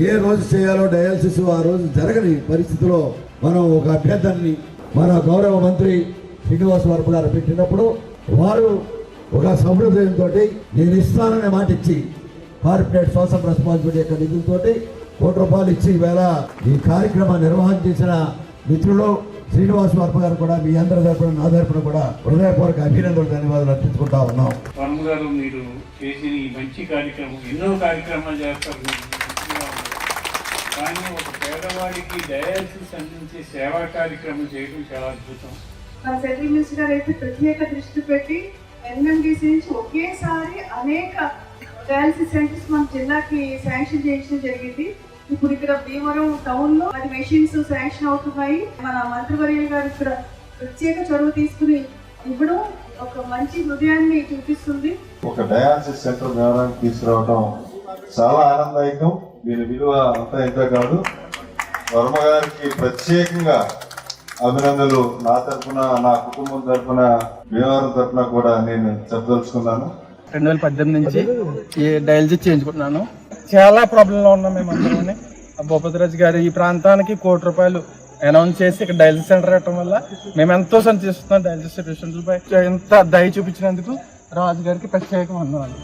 ఏ రోజు చేయాలో డయాలసిస్ ఆ రోజు జరగని పరిస్థితిలో మనం ఒక అభ్యర్థాన్ని మన గౌరవ మంత్రి శ్రీనివాస్ వర్మ గారు పెట్టినప్పుడు వారు ఒక సమృద్ధంతో నేను ఇస్తాననే మాట ఇచ్చి కార్పొరేట్ సోషల్ రెస్పాన్సిబిలిటీ యొక్క నిధులతో కోటి రూపాయలు ఇచ్చి ఈవేళ ఈ కార్యక్రమాన్ని నిర్వహణ చేసిన మిత్రులు శ్రీనివాస్ వర్మ గారు కూడా మీ అందరి తరపున నా తరపున కూడా హృదయపూర్వక అభినందనలు ధన్యవాదాలు అర్పించుకుంటా ఉన్నాం. వర్మ గారు మీరు చేసిన ఈ మంచి కార్యక్రమం ఎన్నో కార్యక్రమాలు చేస్తారు. కానీ ఒక పేదవాడికి డయాలసిస్ అందించే సేవా కార్యక్రమం చేయడం చాలా అద్భుతం. మన సెంట్రల్ మినిస్టర్ గారు అయితే ప్రత్యేక దృష్టి పెట్టి ఎన్ఎండిసి నుంచి ఒకేసారి అనేక డయాలసిస్ సెంటర్స్ మన జిల్లాకి శాంక్షన్ చేయించడం జరిగింది. ఇప్పుడు ఇక్కడ భీమవరం టౌన్లో అది మెషిన్స్ శాంక్షన్ అవుతున్నాయి. మన మంత్రివర్యులు గారు ఇక్కడ ప్రత్యేక చొరవ తీసుకుని ఇవ్వడం ఒక మంచి హృదయాన్ని చూపిస్తుంది. ఒక డయాలసిస్ సెంటర్ వ్యవహారానికి తీసుకురావడం చాలా ఆనందదాయకం. దీని విలువ అంతా ఇంత కాదు. వర్మ గారికి ప్రత్యేకంగా అభినందనలు నా తరఫున నా కుటుంబం తరఫున భీమవరం తరఫున కూడా నేను చెప్పదలుచుకున్నాను. రెండు వేల పద్దెనిమిది నుంచి ఈ డయాలసిస్ చేయించుకుంటున్నాను. చాలా ప్రాబ్లంలో ఉన్నాం మేము అందరం భూపతిరాజు గారు ఈ ప్రాంతానికి కోటి రూపాయలు అనౌన్స్ చేసి ఇక్కడ డయాలసిస్ సెంటర్ పెట్టడం వల్ల మేము ఎంతో సంతోషిస్తున్నాం డయాలసిస్ పేషెంట్లపై ఎంత దయ చూపించినందుకు రాజు గారికి ప్రత్యేక వందనాలు.